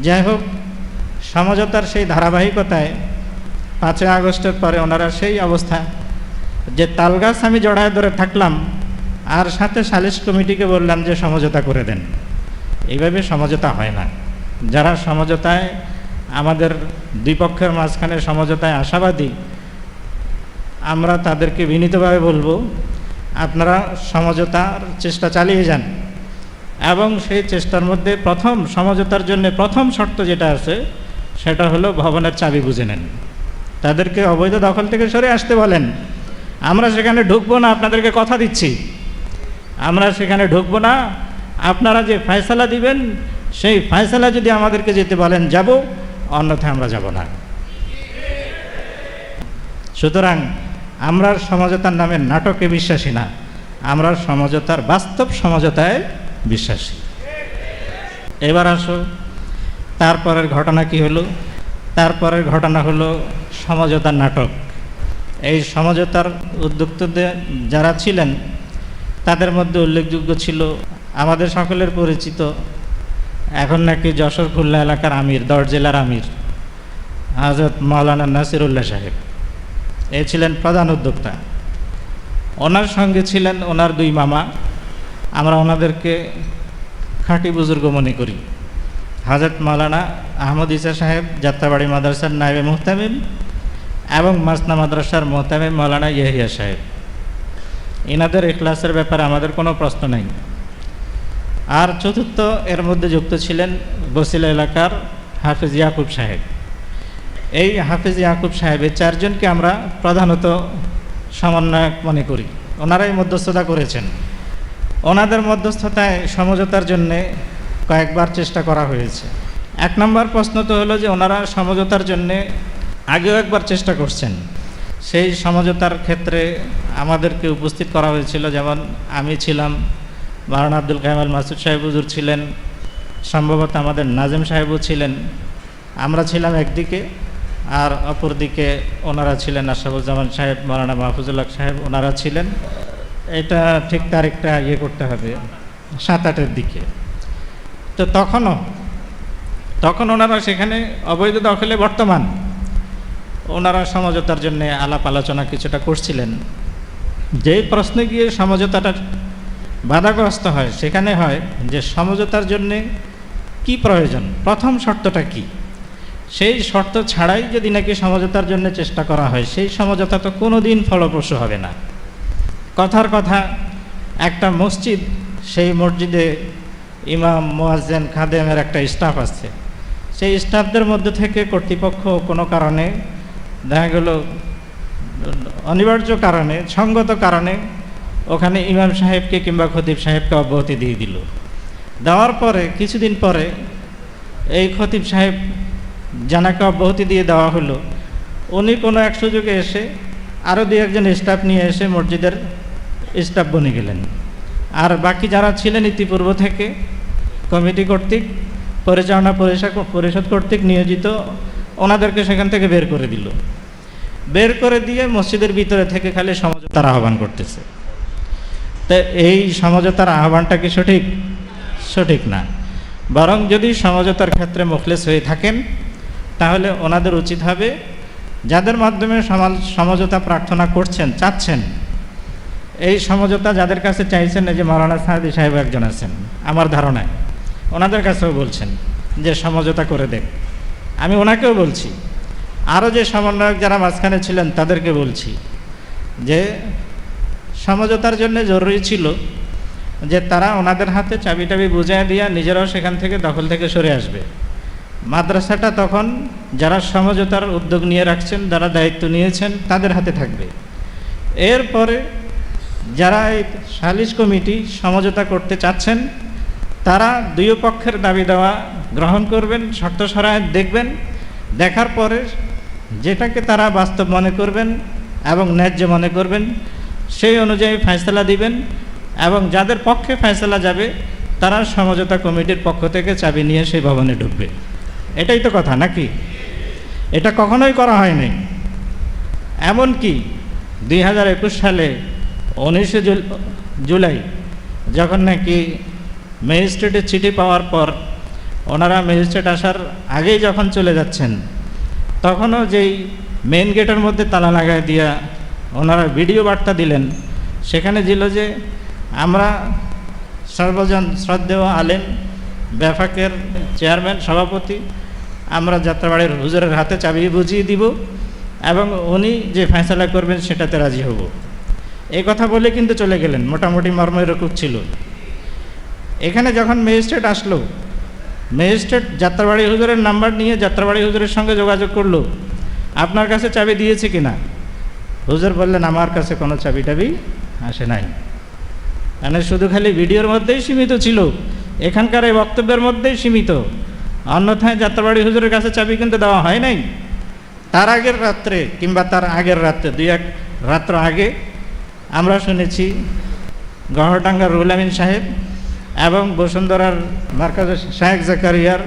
যাই হোক সমঝোতার সেই ধারাবাহিকতায় পাঁচই আগস্টের পরে ওনারা সেই অবস্থা যে তালগাছ আমি জড়ায় ধরে থাকলাম, আর সাথে সালিশ কমিটিকে বললাম যে সমঝোতা করে দেন। এইভাবে সমঝোতা হয় না। যারা সমঝোতায়, আমাদের দুই পক্ষের মাঝখানে সমঝোতায় আশাবাদী, আমরা তাদেরকে বিনীতভাবে বলব, আপনারা সমঝোতার চেষ্টা চালিয়ে যান। এবং সেই চেষ্টার মধ্যে প্রথম সমঝোতার জন্য প্রথম শর্ত যেটা আছে, সেটা হলো ভবনের চাবি বুঝে নেন। তাদেরকে অবৈধ দখল থেকে সরে আসতে বলেন। আমরা সেখানে ঢুকবো না, আপনাদেরকে কথা দিচ্ছি। আমরা সেখানে ঢুকবো না। আপনারা যে ফয়সালা দিবেন, সেই ফয়সালা যদি আমাদেরকে যেতে বলেন, যাব, অন্যথায় আমরা যাব না। সুতরাং আমরা সমঝোতার নামে নাটকে বিশ্বাসী না। আমরা সমঝোতার বাস্তব সমঝোতায় বিশ্বাসী। এবার আসো, তারপরের ঘটনা কি হলো? তারপরের ঘটনা হলো সমঝোতার নাটক। এই সমঝোতার উদ্যোক্তাদের যারা ছিলেন, তাদের মধ্যে উল্লেখযোগ্য ছিল আমাদের সকলের পরিচিত এখন নাকি যশোর খুলনা এলাকার আমির, দশ জেলার আমির হাজরত মাওলানা নাসিরুল্লাহ সাহেব। এ ছিলেন প্রধান উদ্যোক্তা। ওনার সঙ্গে ছিলেন ওনার দুই মামা আমরা ওনাদেরকে খাঁটি বুজুর্গ মনে করি। হাজরত মাওলানা আহমদ ইসা সাহেব, যাত্রাবাড়ি মাদ্রাসার নাইবে মুহতামিম এবং মাসনা মাদ্রাসার মোহতামিম মাওলানা ইয়াহিয়া সাহেব। এনাদের এখলাসের ব্যাপারে আমাদের কোনো প্রশ্ন নাই। আর চতুর্থ এর মধ্যে যুক্ত ছিলেন বসিলা এলাকার হাফিজ ইয়াকুব সাহেব। এই হাফিজ ইয়াকুব সাহেবের চারজনকে আমরা প্রধানত সমন্বয়ক মনে করি। ওনারাই মধ্যস্থতা করেছেন। ওনাদের মধ্যস্থতায় সমঝোতার জন্যে কয়েকবার চেষ্টা করা হয়েছে। এক নম্বর প্রশ্ন তো হলো যে ওনারা সমঝোতার জন্যে আগেও একবার চেষ্টা করছেন। সেই সমঝোতার ক্ষেত্রে আমাদেরকে উপস্থিত করা হয়েছিল, যেমন আমি ছিলাম মারানা আব্দুল কামাল মাসুদ সাহেব হুজুর ছিলেন, সম্ভবত আমাদের নাজিম সাহেবও ছিলেন। আমরা ছিলাম একদিকে আর অপরদিকে ওনারা ছিলেন আশাফুজ্জামান সাহেব মৌলানা মাহফুজুল্লাহ সাহেব ওনারা ছিলেন। এটা ঠিক তারিখটা ইয়ে করতে হবে, সাত আটের দিকে। তো তখনও, তখন ওনারা সেখানে অবৈধ দখলে বর্তমান। ওনারা সমঝোতার জন্য আলাপ আলোচনা কিছুটা করছিলেন। যেই প্রশ্নে গিয়ে সমঝোতাটা বাধাগ্রস্ত হয়, সেখানে হয় যে সমঝোতার জন্যে কি প্রয়োজন? প্রথম শর্তটা কি? সেই শর্ত ছাড়াই যদি নাকি সমঝোতার জন্য চেষ্টা করা হয়, সেই সমঝোতা তো কোনো দিন ফলপ্রসূ হবে না। কথার কথা, একটা মসজিদ, সেই মসজিদে ইমাম মোয়াজ্জেন খাদেমের একটা স্টাফ আছে। সেই স্টাফদের মধ্যে থেকে কর্তৃপক্ষ কোনো কারণে, দেখা গেল, অনিবার্য কারণে, সঙ্গত কারণে, ওখানে ইমাম সাহেবকে কিংবা খতিব সাহেবকে অব্যাহতি দিয়ে দিল। দেওয়ার পরে, কিছুদিন পরে, এই খতিব সাহেব জানাকে অব্যাহতি দিয়ে দেওয়া হলো। উনি কোনো এক সুযোগে এসে আরও দু একজন স্টাফ নিয়ে এসে মসজিদের স্টাফ বনে গেলেন। আর বাকি যারা ছিলেন ইতিপূর্ব থেকে, কমিটি কর্তৃক, পরিচালনা পরিষদ পরিষদ কর্তৃক নিয়োজিত, ওনাদেরকে সেখান থেকে বের করে দিল। বের করে দিয়ে মসজিদের ভিতরে থেকে খালি সমঝোতার আহ্বান করতেছে। তো এই সমঝোতার আহ্বানটা কি সঠিক? সঠিক না। বরং যদি সমঝোতার ক্ষেত্রে মুখলেস হয়ে থাকেন, তাহলে ওনাদের উচিত হবে, যাদের মাধ্যমে সমাজ সমঝোতা প্রার্থনা করছেন, চাচ্ছেন এই সমঝোতা যাদের কাছে চাইছেন যে মারানা সাহাদি সাহেব একজন আছেন, আমার ধারণায়, ওনাদের কাছেও বলছেন যে সমঝোতা করে দেন। আমি ওনাকেও বলছি আরও যে সমন্বয়ক যারা মাঝখানে ছিলেন তাদেরকে বলছি যে সমঝোতার জন্য জরুরি ছিল যে তারা ওনাদের হাতে চাবি টাবি বুঝাই দিয়া নিজেরাও সেখান থেকে দখল থেকে সরে আসবে। মাদ্রাসাটা তখন যারা সমঝোতার উদ্যোগ নিয়ে রাখছেন, যারা দায়িত্ব নিয়েছেন, তাদের হাতে থাকবে। এরপরে যারা এই সালিশ কমিটি সমঝোতা করতে চাচ্ছেন, তারা দুই পক্ষের দাবি দেওয়া গ্রহণ করবেন শর্ত সরায় দেখবেন, দেখার পরে যেটাকে তারা বাস্তব মনে করবেন এবং ন্যায্য মনে করবেন, সেই অনুযায়ী ফয়সলা দিবেন এবং যাদের পক্ষে ফয়সলা যাবে, তারা সমঝোতা কমিটির পক্ষ থেকে চাবি নিয়ে সেই ভবনে ঢুকবে। এটাই তো কথা নাকি? এটা কখনোই করা হয়নি। এমনকি দুই হাজার একুশ সালে উনিশে জুলাই, যখন নাকি ম্যাজিস্ট্রেটের চিঠি পাওয়ার পর ওনারা ম্যাজিস্ট্রেট আসার আগেই যখন চলে যাচ্ছেন, তখনও যেই মেন গেটের মধ্যে তালা লাগায় দিয়া ওনারা ভিডিও বার্তা দিলেন, সেখানে ছিল যে, আমরা সর্বজন শ্রদ্ধেয় আলেম, ব্যাফাকের চেয়ারম্যান, সভাপতি, আমরা যাত্রাবাড়ির হুজুরের হাতে চাবি বুঝিয়ে দিব এবং উনি যে ফয়সালা করবেন সেটাতে রাজি হব। এই কথা বলে কিন্তু চলে গেলেন, মোটামুটি মর্ম এরকম ছিল। এখানে যখন ম্যাজিস্ট্রেট আসলো, ম্যাজিস্ট্রেট যাত্রাবাড়ি হুজুরের নাম্বার নিয়ে যাত্রাবাড়ি হুজুরের সঙ্গে যোগাযোগ করল, আপনার কাছে চাবি দিয়েছে কিনা হুজুর বললেন, আমার কাছে কোনো চাবি টাবি আসে নাই। মানে শুধু খালি ভিডিওর মধ্যেই সীমিত ছিল, এখানকার এই বক্তব্যের মধ্যেই সীমিত। অন্যথায় যাত্রাবাড়ি হুজুরের কাছে চাবি কিন্তু দেওয়া হয় নাই। তার আগের রাত্রে কিংবা তার আগের রাত্রে, দুই এক রাত্র আগে আমরা শুনেছি গহরডাঙ্গার রুল আমিন সাহেব এবং বসুন্ধরার মার্কাজ শাহেক জাকারিয়ার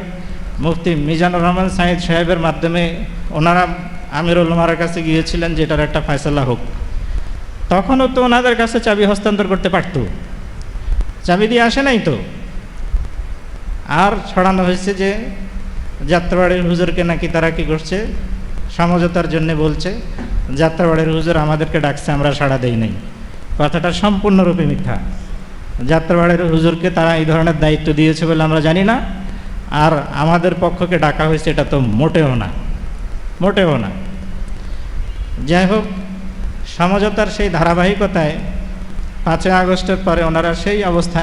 মুফতি মিজানুর রহমান সাহিদ সাহেবের মাধ্যমে ওনারা আমিরুল উমারের কাছে গিয়েছিলেন যেটার একটা ফয়সলা হোক। তখনও তো ওনাদের কাছে চাবি হস্তান্তর করতে পারতো। চাবি দিয়ে আসে নাই তো। আর ছড়ানো হয়েছে যে যাত্রাবাড়ির হুজুরকে নাকি তারা কি করছে? সমঝোতার জন্য বলছে, যাত্রাবাড়ির হুজুর আমাদেরকে ডাকছে, আমরা সাড়া দেই নাই। কথাটা সম্পূর্ণরূপে মিথ্যা। যাত্রাবাড়ির হুজুরকে তারা এই ধরনের দায়িত্ব দিয়েছে বলে আমরা জানি না। আর আমাদের পক্ষকে ডাকা হয়েছে এটা তো মোটেও না। মোটেও না। যাই হোক, সমঝোতার সেই ধারাবাহিকতায় পাঁচই আগস্টের পরে ওনারা সেই অবস্থা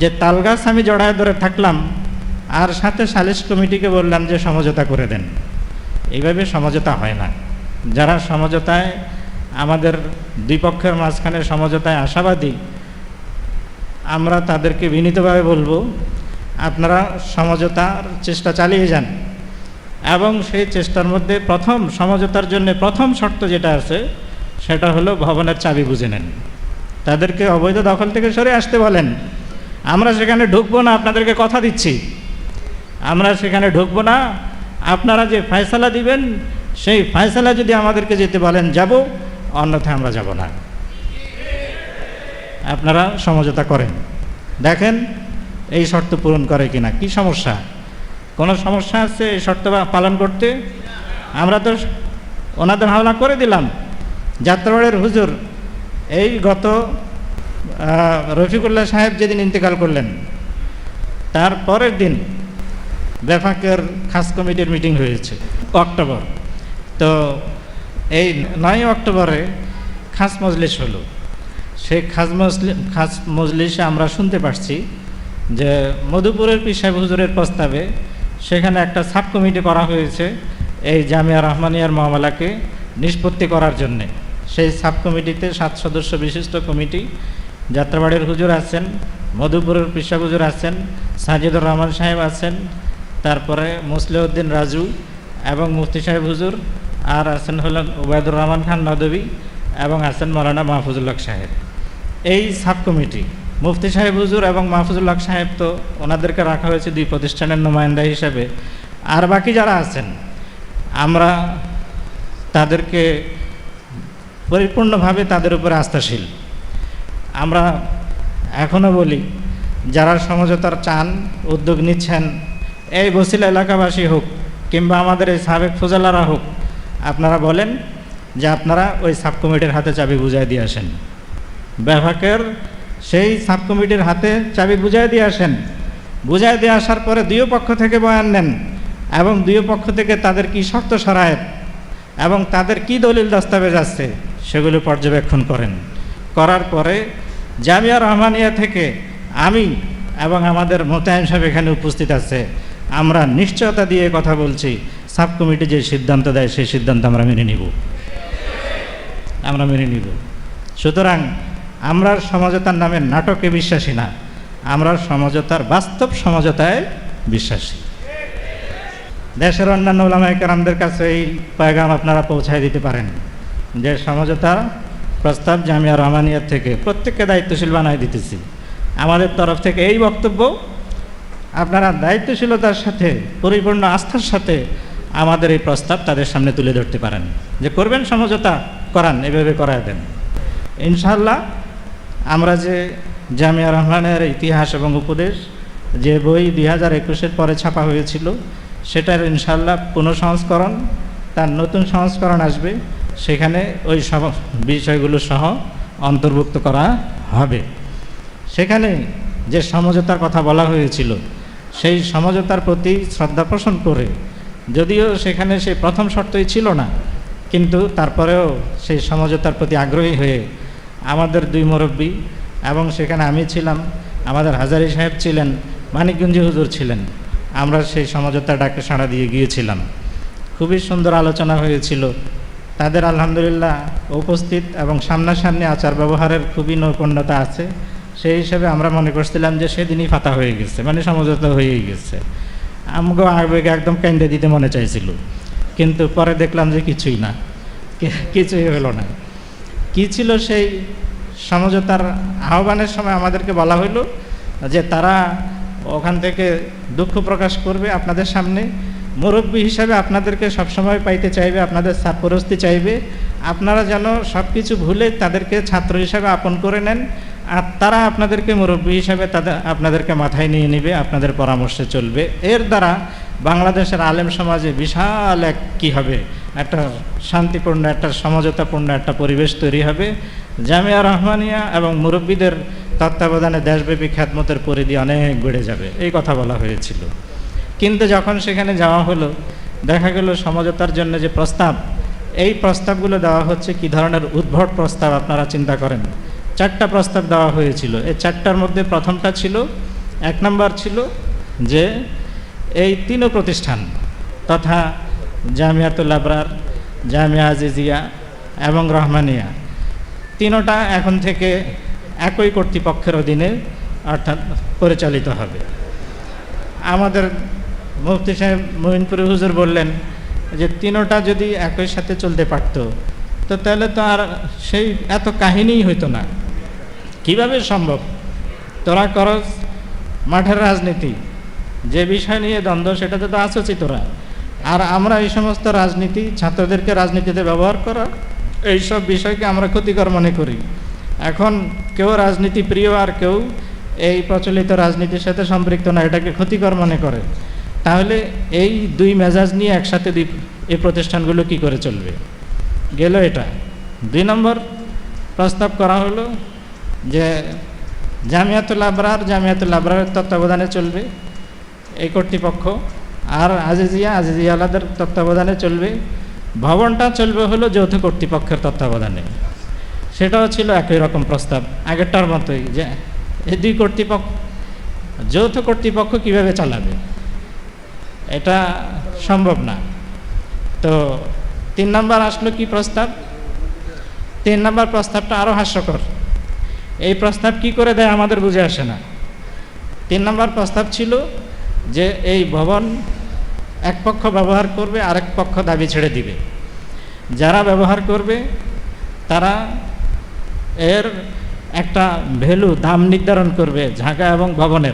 যে তালগাছ আমি জড়ায় ধরে থাকলাম আর সাথে সালিশ কমিটিকে বললাম যে সমঝোতা করে দেন। এইভাবে সমঝোতা হয় না। যারা সমঝোতায় আমাদের দুই পক্ষের মাঝখানে সমঝোতায় আশাবাদী, আমরা তাদেরকে বিনীতভাবে বলব, আপনারা সমঝোতার চেষ্টা চালিয়ে যান। এবং সেই চেষ্টার মধ্যে প্রথম সমঝোতার জন্য প্রথম শর্ত যেটা আছে, সেটা হলো ভবনের চাবি বুঝে নেন। তাদেরকে অবৈধ দখল থেকে সরে আসতে বলেন। আমরা সেখানে ঢুকবো না, আপনাদেরকে কথা দিচ্ছি। আমরা সেখানে ঢুকবো না, আপনারা যে ফয়সালা দিবেন, সেই ফয়সালা যদি আমাদেরকে যেতে বলেন, যাব। অন্যথায় আমরা যাব না। আপনারা সমঝোতা করেন। দেখেন, এই শর্ত পূরণ করে কিনা, কি সমস্যা? কোনো সমস্যা আছে এই শর্ত পালন করতে? আমরা তো ওনাদের হাওলা করে দিলাম। যাত্রাবাড়ির হুজুর, এই গত রফিকুল্লাহ সাহেব যেদিন ইন্তেকাল করলেন, তার পরের দিন বেফাকের খাস কমিটির মিটিং হয়েছে, অক্টোবর। তো এই নয় অক্টোবরে খাস মজলিস হলো। সেই খাস মজলি, খাস মজলিসে আমরা শুনতে পারছি যে মধুপুরের পীর হুজুরের প্রস্তাবে সেখানে একটা সাব কমিটি করা হয়েছে এই জামিয়া রহমানিয়ার মামলাকে নিষ্পত্তি করার জন্যে। সেই সাব কমিটিতে সাত সদস্য বিশিষ্ট কমিটি, যাত্রাবাড়ির হুজুর আছেন, মধুপুরের পীর হুজুর আছেন, সাজিদুর রহমান সাহেব আছেন, তারপরে মুসলিউদ্দিন রাজু এবং মুফতি সাহেব হুজুর আর আছেন হলেন ওবায়দুর রহমান খান নদবী এবং আছেন মৌলানা মাহফুজুল্লাহ সাহেব। এই সাব কমিটি, মুফতি সাহেব হুজুর এবং মাহফুজুল্লাহ সাহেব তো ওনাদেরকে রাখা হয়েছে দুই প্রতিষ্ঠানের নুমায়েন্দা হিসাবে। আর বাকি যারা আছেন, আমরা তাদেরকে পরিপূর্ণভাবে তাদের উপরে আস্থাশীল। আমরা এখনও বলি, যারা সমঝোতার চান, উদ্যোগ নিচ্ছেন, এই বসিলা এলাকাবাসী হোক কিংবা আমাদের এই সাবেক ফোজালারা হোক আপনারা বলেন যে আপনারা ওই সাব কমিটির হাতে চাবি বুঝাই দিয়ে আসেন। বিভাগের সেই সাব কমিটির হাতে চাবি বুঝাই দিয়ে আসেন। বুঝাই দিয়ে আসার পরে দুই পক্ষ থেকে বয়ান নেন এবং দুই পক্ষ থেকে তাদের কি শর্ত সরায়ের এবং তাদের কি দলিল দস্তাবেজ আছে সেগুলো পর্যবেক্ষণ করেন। করার পরে জামিয়া রহমানিয়া থেকে আমি এবং আমাদের মোতায়েন সাহেব এখানে উপস্থিত আছে। আমরা নিশ্চয়তা দিয়ে কথা বলছি। সাব কমিটি যে সিদ্ধান্ত দেয়, সেই সিদ্ধান্ত আমরা মেনে নিব। আমরা মেনে নিব। সুতরাং আমরা সমঝোতার নামে নাটকে বিশ্বাসী না আমরা সমঝোতার বাস্তব সমঝোতায় বিশ্বাসী। দেশের অন্যান্য ওলামাইকার কাছে এই পয়গাম আপনারা পৌঁছায় দিতে পারেন যে সমঝোতা প্রস্তাব জামিয়া রহমানিয়ার থেকে প্রত্যেককে দায়িত্বশীল বানায় দিতেছি। আমাদের তরফ থেকে এই বক্তব্য আপনারা দায়িত্বশীলতার সাথে, পরিপূর্ণ আস্থার সাথে আমাদের এই প্রস্তাব তাদের সামনে তুলে ধরতে পারেন। যে করবেন সমঝোতা, করান, এভাবে করায় দেন। ইনশাল্লাহ আমরা যে জামিয়া রহমানের ইতিহাস এবং উপদেশ, যে বই দুই হাজার একুশের পরে ছাপা হয়েছিল, সেটার ইনশাল্লাহ পুনঃসংস্করণ, তার নতুন সংস্করণ আসবে। সেখানে ওই সব বিষয়গুলো সহ অন্তর্ভুক্ত করা হবে। সেখানে যে সমঝোতার কথা বলা হয়েছিল, সেই সমঝোতার প্রতি শ্রদ্ধা পোষণ করে যদিও সেখানে সেই প্রথম শর্তই ছিল না, কিন্তু তারপরেও সেই সমঝোতার প্রতি আগ্রহী হয়ে আমাদের দুই মুরব্বী এবং সেখানে আমি ছিলাম, আমাদের হাজারি সাহেব ছিলেন, মানিকগঞ্জি হুজুর ছিলেন, আমরা সেই সমঝোতা ডাকে সাড়া দিয়ে গিয়েছিলাম। খুবই সুন্দর আলোচনা হয়েছিল। তাদের আলহামদুলিল্লাহ উপস্থিত এবং সামনাসামনি আচার ব্যবহারের খুবই নৈপুণ্যতা আছে। সেই হিসেবে আমরা মনে করছিলাম যে সেদিনই ফাতা হয়ে গেছে মানে সমঝোতা হয়েই গেছে। আমাকে আবেগে একদম কেন্দ্রে দিতে মনে চাইছিল। কিন্তু পরে দেখলাম যে কিছুই না। কিছুই হলো না। কি ছিল সেই সমঝোতার আহ্বানের সময় আমাদেরকে বলা হইল যে তারা ওখান থেকে দুঃখ প্রকাশ করবে আপনাদের সামনে। মুরব্বী হিসাবে আপনাদেরকে সবসময় পাইতে চাইবে, আপনাদের সারপরস্তি চাইবে। আপনারা যেন সব কিছু ভুলে তাদেরকে ছাত্র হিসাবে আপন করে নেন। আর তারা আপনাদেরকে মুরব্বী হিসাবে তাদের, আপনাদেরকে মাথায় নিয়ে নেবে, আপনাদের পরামর্শে চলবে। এর দ্বারা বাংলাদেশের আলেম সমাজে বিশাল এক কী হবে? একটা শান্তিপূর্ণ, একটা সমঝোতাপূর্ণ একটা পরিবেশ তৈরি হবে। জামিয়া রহমানিয়া এবং মুরব্বীদের তত্ত্বাবধানে দেশব্যাপী খ্যাতমতের পরিধি অনেক বেড়ে যাবে, এই কথা বলা হয়েছিল। কিন্তু যখন সেখানে যাওয়া হলো, দেখা গেল সমঝোতার জন্য যে প্রস্তাব, এই প্রস্তাবগুলো দেওয়া হচ্ছে কি ধরনের উদ্ভট প্রস্তাব আপনারা চিন্তা করেন? চারটা প্রস্তাব দেওয়া হয়েছিল। এই চারটার মধ্যে প্রথমটা ছিল, এক নম্বর ছিল যে এই তিনও প্রতিষ্ঠান তথা জামিয়াতুল আবরার, জামিয়া আজিজিয়া এবং রহমানিয়া তিনোটা এখন থেকে একই কর্তৃপক্ষের অধীনে অর্থাৎ পরিচালিত হবে। আমাদের মুফতি সাহেব মহিনপুরি হুজুর বললেন যে তিনোটা যদি একই সাথে চলতে পারতো, তো তাহলে তো আর সেই এত কাহিনীই হইতো না। কীভাবে সম্ভব? তোরা করস, মাঠের রাজনীতি। যে বিষয় নিয়ে দ্বন্দ্ব, সেটাতে তো আসছি তোরা। আর আমরা এই সমস্ত রাজনীতি, ছাত্রদেরকে রাজনীতিতে ব্যবহার করা, এইসব বিষয়কে আমরা ক্ষতিকর মনে করি। এখন কেউ রাজনীতি প্রিয় আর কেউ এই প্রচলিত রাজনীতির সাথে সম্পৃক্ত না, এটাকে ক্ষতিকর মনে করে। তাহলে এই দুই মেজাজ নিয়ে একসাথে এই প্রতিষ্ঠানগুলো কি করে চলবে? গেল এটা। দুই নম্বর, প্রস্তাব করা হলো যে জামিয়াতুল আবরার, জামিয়াতুল আবরারের তত্ত্বাবধানে চলবে এই কর্তৃপক্ষ, আর আজিজিয়া আজিজিয়া আলাদের তত্ত্বাবধানে চলবে। ভবনটা চলবে হলো যৌথ কর্তৃপক্ষের তত্ত্বাবধানে। সেটাও ছিল একই রকম প্রস্তাব আগেরটার মতোই যে এই দুই কর্তৃপক্ষ, যৌথ কর্তৃপক্ষ কীভাবে চালাবে? এটা সম্ভব না। তো তিন নম্বর আসলো কি প্রস্তাব? তিন নম্বর প্রস্তাবটা আরও হাস্যকর। এই প্রস্তাব কি করে দেয় আমাদের বুঝে আসে না। তিন নম্বর প্রস্তাব ছিল যে এই ভবন এক পক্ষ ব্যবহার করবে, আরেক পক্ষ দাবি ছেড়ে দিবে। যারা ব্যবহার করবে, তারা এর একটা ভ্যালু দাম নির্ধারণ করবে ঝাঁকা এবং ভবনের।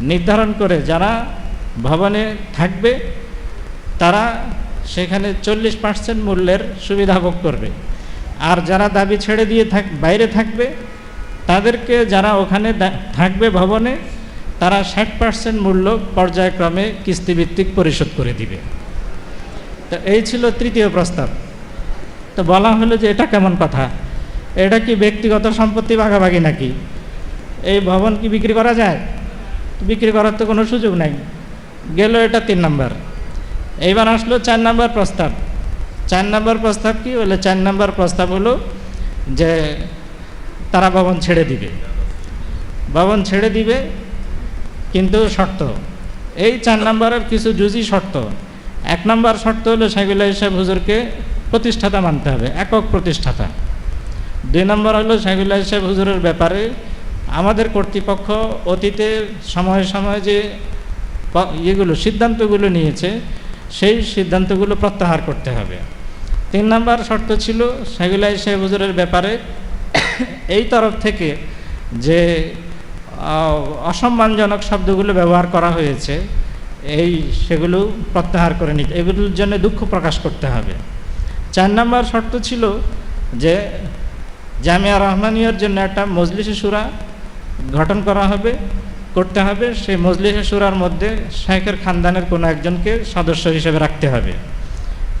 নির্ধারণ করে যারা ভবনে থাকবে, তারা সেখানে চল্লিশ পার্সেন্ট মূল্যের সুবিধা ভোগ করবে। আর যারা দাবি ছেড়ে দিয়ে থাক, বাইরে থাকবে তাদেরকে যারা ওখানে থাকবে ভবনে, তারা ষাট পার্সেন্ট মূল্য পর্যায়ক্রমে কিস্তিভিত্তিক পরিশোধ করে দিবে। তো এই ছিল তৃতীয় প্রস্তাব। তো বলা হলো যে এটা কেমন কথা? এটা কি ব্যক্তিগত সম্পত্তি ভাগাভাগি নাকি? এই ভবন কি বিক্রি করা যায়? বিক্রি করার তো কোনো সুযোগ নাই। গেল এটা তিন নাম্বার। এইবার আসলো চার নাম্বার প্রস্তাব। চার নাম্বার প্রস্তাব কি? বলে চার নাম্বার প্রস্তাব হলো যে তারা ভবন ছেড়ে দিবে। ভবন ছেড়ে দিবে কিন্তু শর্ত, এই চার নাম্বারের কিছু জুজি শর্ত। এক নাম্বার শর্ত হলো শাহিবুল্লাহ সাহেব হুজুরকে প্রতিষ্ঠাতা মানতে হবে, একক প্রতিষ্ঠাতা। দুই নম্বর হলো শাহিবুল্লাহ সাহেব হুজুরের ব্যাপারে আমাদের কর্তৃপক্ষ অতীতে সময়ে সময়ে যে ইয়েগুলো, সিদ্ধান্তগুলো নিয়েছে, সেই সিদ্ধান্তগুলো প্রত্যাহার করতে হবে। তিন নম্বর শর্ত ছিল শাহিবুল্লাহ সাহেব হুজুরের ব্যাপারে এই তরফ থেকে যে অসম্মানজনক শব্দগুলো ব্যবহার করা হয়েছে, এই সেগুলো প্রত্যাহার করে নিতে, এগুলোর জন্য দুঃখ প্রকাশ করতে হবে। চার নম্বর শর্ত ছিল যে, জামিয়া রহমানিয়ার জন্য একটা মজলিসে সুরা গঠন করা হবে, করতে হবে। সেই মজলিসে সুরার মধ্যে শাইখের খানদানের কোনো একজনকে সদস্য হিসেবে রাখতে হবে।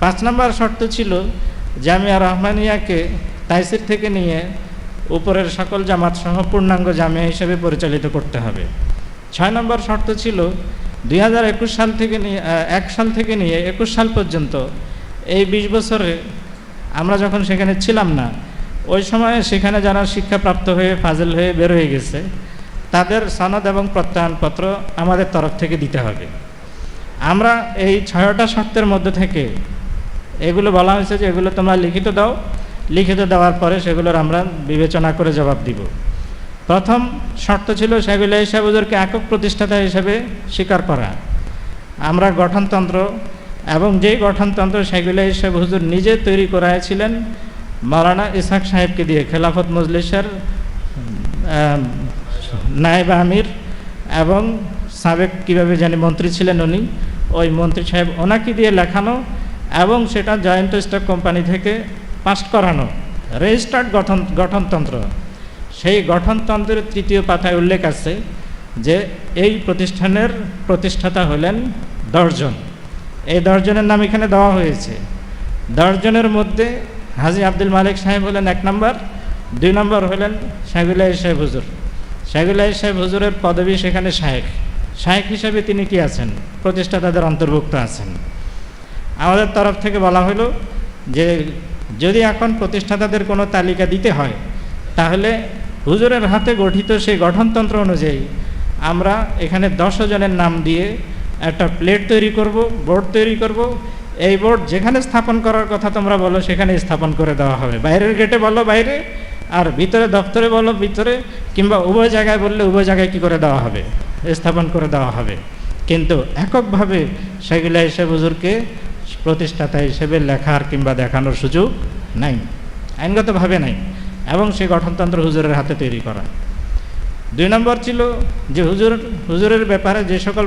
পাঁচ নম্বর শর্ত ছিল জামিয়া রহমানিয়াকে তাইসির থেকে নিয়ে উপরের সকল জামাত সহ পূর্ণাঙ্গ জামিয়া হিসেবে পরিচালিত করতে হবে। ছয় নম্বর শর্ত ছিল, দুই হাজার একুশ সাল থেকে নিয়ে এক সাল থেকে নিয়ে একুশ সাল পর্যন্ত এই বিশ বছরে আমরা যখন সেখানে ছিলাম না, ওই সময়ে সেখানে যারা শিক্ষাপ্রাপ্ত হয়ে ফাজল হয়ে বের হয়ে গেছে, তাদের সনদ এবং প্রত্যয়নপত্র আমাদের তরফ থেকে দিতে হবে। আমরা এই ছয়টা শর্তের মধ্যে থেকে এগুলো বলা হয়েছে যে এগুলো তোমরা লিখিত দাও লিখিত দেওয়ার পরে সেগুলোর আমরা বিবেচনা করে জবাব দিব। প্রথম শর্ত ছিল সেগুলো হিসাব হুজুরকে একক প্রতিষ্ঠাতা হিসেবে স্বীকার করা। আমরা গঠনতন্ত্র এবং যেই গঠনতন্ত্র সেগুলো হিসাব হুজুর নিজে তৈরি করাইছিলেন মাওলানা ইসাক সাহেবকে দিয়ে, খেলাফত মজলিসের নায়েব আমির এবং সাবেক কীভাবে জানি মন্ত্রী ছিলেন উনি, ওই মন্ত্রী সাহেব ওনাকে দিয়ে লেখানো এবং সেটা জয়েন্ট স্টক কোম্পানি থেকে পাস করানো রেজিস্টার্ড গঠন গঠনতন্ত্র। সেই গঠনতন্ত্রের তৃতীয় পাতায় উল্লেখ আছে যে এই প্রতিষ্ঠানের প্রতিষ্ঠাতা হলেন দশজন এই দশজনের নাম এখানে দেওয়া হয়েছে। দশজনের মধ্যে হাজি আব্দুল মালিক সাহেব হলেন এক নম্বর, দুই নম্বর হলেন শাহুল্লাহ সাহেব হুজুর। শাহুল্লাহ সাহেব হুজুরের পদবী সেখানে শাহেক শাহেক হিসেবে তিনি কি আছেন? প্রতিষ্ঠাতাদের অন্তর্ভুক্ত আছেন। আমাদের তরফ থেকে বলা হলো যে যদি এখন প্রতিষ্ঠাতাদের কোনো তালিকা দিতে হয়, তাহলে হুজুরের হাতে গঠিত সেই গঠনতন্ত্র অনুযায়ী আমরা এখানে দশ জনের নাম দিয়ে একটা প্লেট তৈরি করব, বোর্ড তৈরি করব। এই বোর্ড যেখানে স্থাপন করার কথা তোমরা বলো, সেখানে স্থাপন করে দেওয়া হবে। বাইরের গেটে বলো বাইরে, আর ভিতরে দপ্তরে বলো ভিতরে, কিংবা উভয় জায়গায় বললে উভয় জায়গায় কী করে দেওয়া হবে? স্থাপন করে দেওয়া হবে। কিন্তু এককভাবে সেগুলা এসে হুজুরকে প্রতিষ্ঠাতা হিসেবে লেখার কিংবা দেখানোর সুযোগ নাই, আইনগতভাবে নাই, এবং সেই গঠনতন্ত্র হুজুরের হাতে তৈরি করা। দুই নম্বর ছিল যে হুজুর, হুজুরের ব্যাপারে যে সকল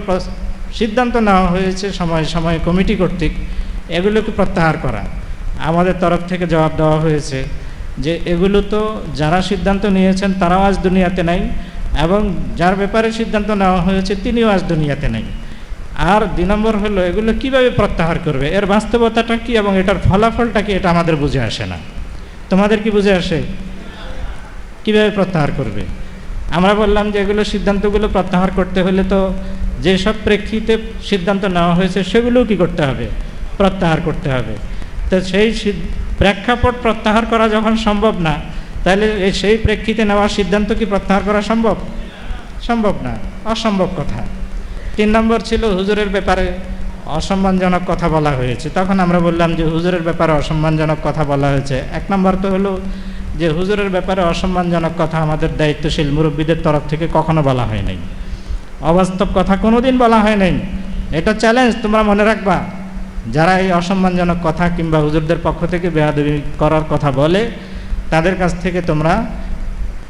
সিদ্ধান্ত নেওয়া হয়েছে সময় সময় কমিটি কর্তৃক, এগুলোকে প্রত্যাহার করা। আমাদের তরফ থেকে জবাব দেওয়া হয়েছে যে এগুলো তো যারা সিদ্ধান্ত নিয়েছেন তারাও আজ দুনিয়াতে নাই, এবং যার ব্যাপারে সিদ্ধান্ত নেওয়া হয়েছে তিনিও আজ দুনিয়াতে নাই। আর দুই নম্বর হলো, এগুলো কীভাবে প্রত্যাহার করবে? এর বাস্তবতাটা কি এবং এটার ফলাফলটা কি এটা আমাদের বুঝে আসে না। তোমাদের কি বুঝে আসে? কীভাবে প্রত্যাহার করবে? আমরা বললাম যে এগুলো সিদ্ধান্তগুলো প্রত্যাহার করতে হলে তো যেসব প্রেক্ষিতে সিদ্ধান্ত নেওয়া হয়েছে সেগুলোও কি করতে হবে? প্রত্যাহার করতে হবে। তো সেই প্রেক্ষাপট প্রত্যাহার করা যখন সম্ভব না, তাহলে সেই প্রেক্ষিতে নেওয়া সিদ্ধান্ত কি প্রত্যাহার করা সম্ভব? সম্ভব না। অসম্ভব কথা। তিন নম্বর ছিল হুজুরের ব্যাপারে অসম্মানজনক কথা বলা হয়েছে। তখন আমরা বললাম যে হুজুরের ব্যাপারে অসম্মানজনক কথা বলা হয়েছে। এক নম্বর তো হলো যে হুজুরের ব্যাপারে অসম্মানজনক কথা আমাদের দায়িত্বশীল মুরব্বীদের তরফ থেকে কখনো বলা হয় নাই। অবাস্তব কথা কোনোদিন বলা হয় নাই। এটা চ্যালেঞ্জ তোমরা মনে রাখবা। যারা এই অসম্মানজনক কথা কিংবা হুজুরদের পক্ষ থেকে বেয়াদবি করার কথা বলে, তাদের কাছ থেকে তোমরা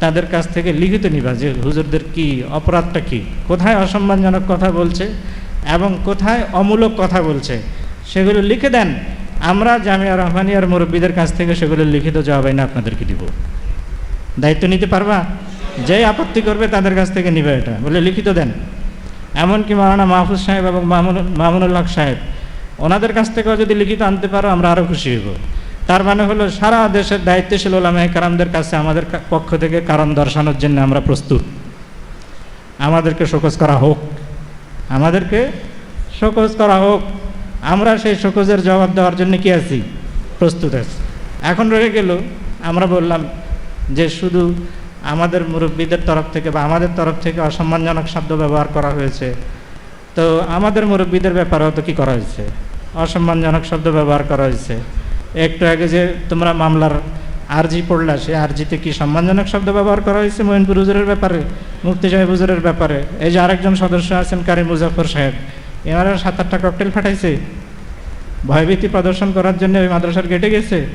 তাদের কাছ থেকে লিখিত নিবা যে হুজুরদের কি অপরাধটা কি? কোথায় অসম্মানজনক কথা বলছে এবং কোথায় অমূলক কথা বলছে? সেগুলো লিখে দেন। আমরা জামিয়া রহমানিয়ার মুরব্বীদের কাছ থেকে সেগুলো লিখিত জবাব না আপনাদেরকে দিব। দায়িত্ব নিতে পারবা? যেই আপত্তি করবে তাদের কাছ থেকে নিবে এটা। বলে লিখিত দেন। এমনকি মারানা মাহফুজ সাহেব এবং মামুন, মামুনুল হক সাহেব, ওনাদের কাছ থেকেও যদি লিখিত আনতে পারো, আমরা আরও খুশি হব তার মানে হলো সারা দেশের দায়িত্বশীল ওলামায় কারামদের কাছে আমাদের পক্ষ থেকে কারণ দর্শানোর জন্য আমরা প্রস্তুত। আমাদেরকে শোকজ করা হোক। আমাদেরকে শোকজ করা হোক। আমরা সেই শোকজের জবাব দেওয়ার জন্য কি আছি? প্রস্তুত আছি। এখন রয়ে গেল, আমরা বললাম যে শুধু আমাদের মুরব্বীদের তরফ থেকে বা আমাদের তরফ থেকে অসম্মানজনক শব্দ ব্যবহার করা হয়েছে, তো আমাদের মুরব্বীদের ব্যাপারেও তো কী করা হয়েছে? অসম্মানজনক শব্দ ব্যবহার করা হয়েছে। একটু আগে যে তোমরা মামলার আরজি পড়লা সে আরজিতে কি সম্মানজনক শব্দ ব্যবহার করা হয়েছে মঈনপুর হুজুরের ব্যাপারে, মুফতি সাহেব হুজুরের ব্যাপারে? এই যে আরেকজন সদস্য আছেন কারি মুজাফর সাহেব, এনারা সাত আটটা ককটেল ফাটাইছে। ভয়ভীতি প্রদর্শন করার জন্য ওই মাদ্রাসার গেটে গেছে।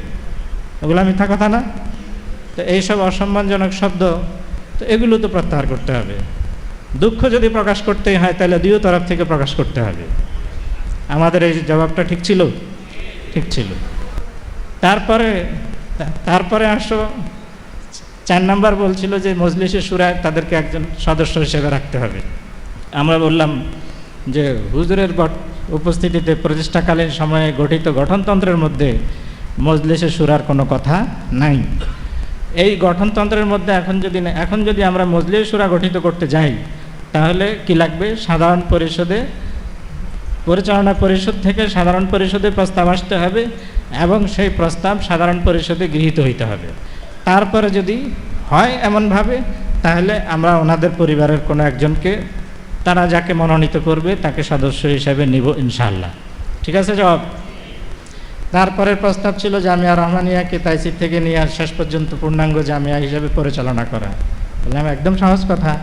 ওগুলো মিথ্যা কথা না? তো এইসব অসম্মানজনক শব্দ, তো এগুলো তো প্রত্যাহার করতে হবে। দুঃখ যদি প্রকাশ করতেই হয়, তাহলে দুই তরফ থেকে প্রকাশ করতে হবে। আমাদের এই জবাবটা ঠিক ছিল? ঠিক ছিল। তারপরে তারপরে আসো, চার নাম্বার বলছিল যে মজলিসে সুরায় তাদেরকে একজন সদস্য হিসেবে রাখতে হবে। আমরা বললাম যে হুজুরের উপস্থিতিতে প্রতিষ্ঠাকালীন সময়ে গঠিত গঠনতন্ত্রের মধ্যে মজলিসে সুরার কোনো কথা নাই। এই গঠনতন্ত্রের মধ্যে এখন যদি এখন যদি আমরা মজলিস সুরা গঠিত করতে যাই, তাহলে কি লাগবে? সাধারণ পরিষদে, পরিচালনা পরিষদ থেকে সাধারণ পরিষদে প্রস্তাব আসতে হবে এবং সেই প্রস্তাব সাধারণ পরিষদে গৃহীত হইতে হবে। তারপরে যদি হয় এমনভাবে, তাহলে আমরা ওনাদের পরিবারের কোনো একজনকে, তারা যাকে মনোনীত করবে, তাকে সদস্য হিসাবে নিব ইনশাল্লাহ ঠিক আছে, জবাব? তারপরের প্রস্তাব ছিল জামিয়া রহমানিয়াকে তাইসির থেকে নিয়ে আর শেষ পর্যন্ত পূর্ণাঙ্গ জামিয়া হিসেবে পরিচালনা করা। বললাম, একদম সহজ কথা।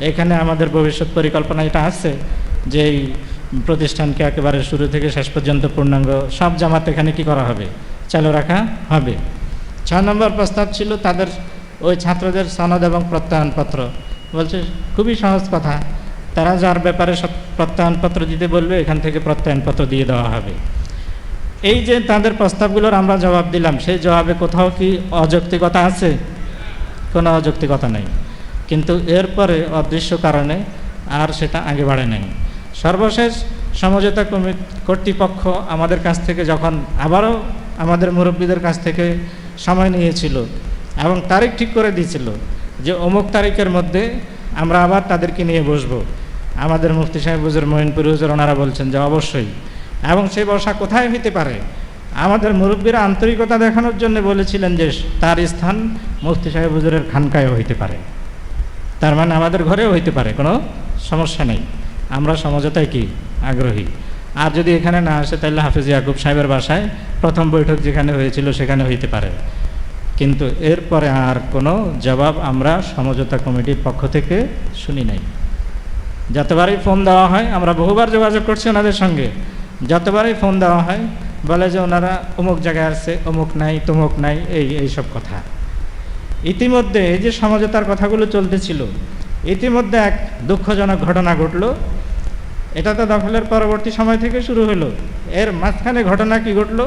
এখানে আমাদের ভবিষ্যৎ পরিকল্পনা এটা আছে যে প্রতিষ্ঠানকে একেবারে শুরু থেকে শেষ পর্যন্ত পূর্ণাঙ্গ সব জামাত এখানে কি করা হবে? চালু রাখা হবে। ছ নম্বর প্রস্তাব ছিল তাদের ওই ছাত্রদের সনদ এবং প্রত্যয়নপত্র। বলছে, খুবই সহজ কথা। তারা যার ব্যাপারে সব প্রত্যয়নপত্র দিতে বলবে, এখান থেকে প্রত্যয়নপত্র দিয়ে দেওয়া হবে। এই যে তাদের প্রস্তাবগুলোর আমরা জবাব দিলাম, সেই জবাবে কোথাও কি অযৌক্তিকতা আছে? কোনো অযৌক্তিকতা নেই। কিন্তু এরপরে অদৃশ্য কারণে আর সেটা আগে বাড়ে নাই। সর্বশেষ সমঝোতা কর্তৃপক্ষ আমাদের কাছ থেকে যখন আবারও আমাদের মুরব্বীদের কাছ থেকে সময় নিয়েছিল এবং তারিখ ঠিক করে দিয়েছিল যে অমুক তারিখের মধ্যে আমরা আবার তাদেরকে নিয়ে বসবো, আমাদের মুফতি সাহেব হুজুর, মহিনপুর হুজুর ওনারা বলছেন যে অবশ্যই। এবং সেই বসা কোথায় হইতে পারে? আমাদের মুরব্বীরা আন্তরিকতা দেখানোর জন্য বলেছিলেন যে তার স্থান মুফতি সাহেব হুজুরের খানকায় হইতে পারে। তার মানে আমাদের ঘরেও হইতে পারে, কোনো সমস্যা নেই। আমরা সমঝোতায় কি? আগ্রহী। আর যদি এখানে না আসে, তাহলে হাফিজ ইয়াকুব সাহেবের বাসায় প্রথম বৈঠক যেখানে হয়েছিল সেখানে হইতে পারে। কিন্তু এরপরে আর কোনো জবাব আমরা সমঝোতা কমিটির পক্ষ থেকে শুনি নাই। যতবারই ফোন দেওয়া হয়, আমরা বহুবার যোগাযোগ করছি ওনাদের সঙ্গে। যতবারই ফোন দেওয়া হয়, বলে যে ওনারা অমুক জায়গায় আসছে, অমুক নাই, তমুক নাই, এই এই সব কথা। ইতিমধ্যে এই যে সমঝোতার কথাগুলো চলতেছিল, ইতিমধ্যে এক দুঃখজনক ঘটনা ঘটলো। এটা তো দখলের পরবর্তী সময় থেকে শুরু হলো। এর মাঝখানে ঘটনা কি ঘটলো?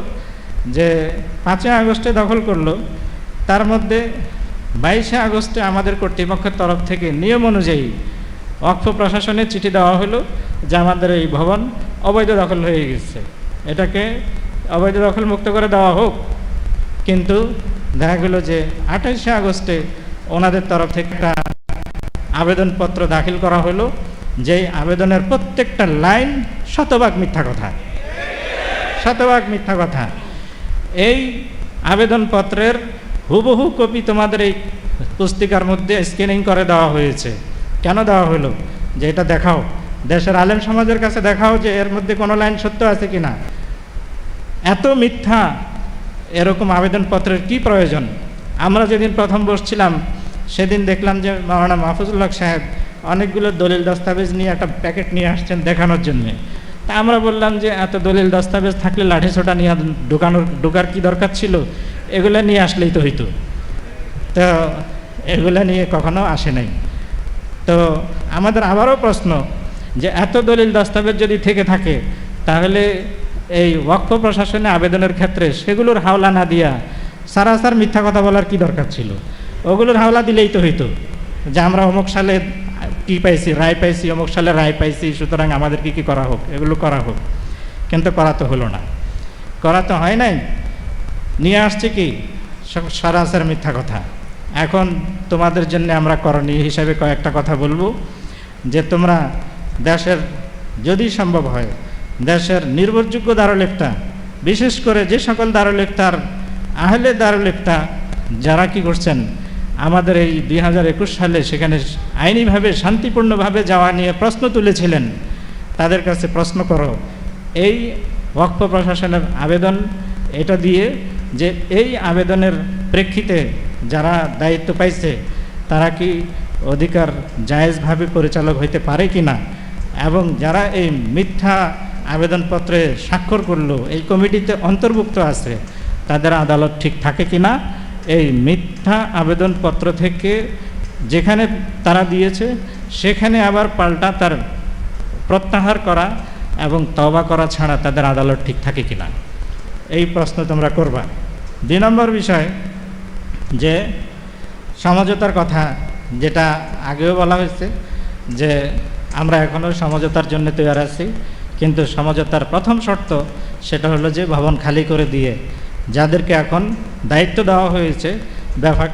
যে পাঁচই আগস্টে দখল করল। তার মধ্যে বাইশে আগস্টে আমাদের কর্তৃপক্ষের তরফ থেকে নিয়ম অনুযায়ী অক্ষ প্রশাসনের চিঠি দেওয়া হলো যে আমাদের এই ভবন অবৈধ দখল হয়ে গেছে। এটাকে অবৈধ দখল মুক্ত করে দেওয়া হোক। কিন্তু দেখা গেল যে আঠাইশে আগস্টে ওনাদের তরফ থেকে একটা আবেদনপত্র দাখিল করা হলো। যেই আবেদনের প্রত্যেকটা লাইন শতভাগ মিথ্যা কথা। শতভাগ মিথ্যা কথা। এই আবেদনপত্রের হুবহু কপি তোমাদের এই পুস্তিকার মধ্যে স্ক্যানিং করে দেওয়া হয়েছে। কেন দেওয়া হলো? যে এটা দেখাও। দেশের আলেম সমাজের কাছে দেখাও যে এর মধ্যে কোনো লাইন সত্য আছে কি না এত মিথ্যা এরকম আবেদনপত্রের কি প্রয়োজন? আমরা যেদিন প্রথম বসছিলাম, সেদিন দেখলাম যে মাওলানা মাহফুজুল্লাহ সাহেব অনেকগুলো দলিল দস্তাবেজ নিয়ে একটা প্যাকেট নিয়ে আসছেন দেখানোর জন্যে। তা আমরা বললাম যে, এত দলিল দস্তাবেজ থাকলে লাঠি ছোটা নিয়ে ঢুকানোর, ঢোকার কি দরকার ছিল? এগুলো নিয়ে আসলেই তো হইতো। তো এগুলো নিয়ে কখনো আসে নাই। তো আমাদের আবারও প্রশ্ন যে, এত দলিল দস্তাবেজ যদি থেকে থাকে, তাহলে এই ওয়াক্ফ প্রশাসনে আবেদনের ক্ষেত্রে সেগুলোর হাওলা না দিয়া সারাসার মিথ্যা কথা বলার কি দরকার ছিল? ওগুলোর হাওলা দিলেই তো হইতো। যে আমরা অমুক সালে কি পাইছি রায় পাইছি, অমুক সালে রায় পাইছি, সুতরাং আমাদের কি করা হোক, এগুলো করা হোক। কিন্তু করা তো হলো না। করা তো হয় নাই। নিয়ে আসছে কি? সরাসরি মিথ্যা কথা। এখন তোমাদের জন্য আমরা করণীয় হিসাবে কয়েকটা কথা বলব। যে তোমরা দেশের যদি সম্ভব হয়, দেশের নির্ভরযোগ্য দারুলেখটা, বিশেষ করে যে সকল দারুলেখতার আহলে দারুলেখতা যারা কি করছেন আমাদের এই দুই হাজার একুশ সালে সেখানে আইনিভাবে, শান্তিপূর্ণভাবে যাওয়া নিয়ে প্রশ্ন তুলেছিলেন। তাদের কাছে প্রশ্ন করো, এই ওয়াক্ফ প্রশাসনের আবেদন, এটা দিয়ে যে এই আবেদনের প্রেক্ষিতে যারা দায়িত্ব পাইছে, তারা কি অধিকার জায়েজভাবে পরিচালক হইতে পারে কি না এবং যারা এই মিথ্যা আবেদনপত্রে স্বাক্ষর করল, এই কমিটিতে অন্তর্ভুক্ত আছে, তাদের আদালত ঠিক থাকে কি না এই মিথ্যা আবেদনপত্র থেকে যেখানে তারা দিয়েছে, সেখানে আবার পাল্টা তার প্রত্যাহার করা এবং তবা করা ছাড়া তাদের আদালত ঠিক থাকে কিনা? এই প্রশ্ন তোমরা করবা। দুই নম্বর বিষয় যে সমঝোতার কথা যেটা আগেও বলা হয়েছে যে আমরা এখনও সমঝোতার জন্য তৈরি আছি, কিন্তু সমঝোতার প্রথম শর্ত সেটা হলো যে ভবন খালি করে দিয়ে যাদেরকে এখন দায়িত্ব দেওয়া হয়েছে, ব্যাপক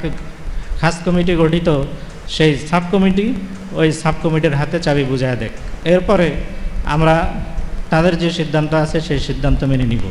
খাস কমিটি গঠিত, সেই সাব কমিটি ওই সাব কমিটির হাতে চাবি বুঝায় দেখ। এরপরে আমরা তাদের যে সিদ্ধান্ত আছে, সেই সিদ্ধান্ত মেনে নিব।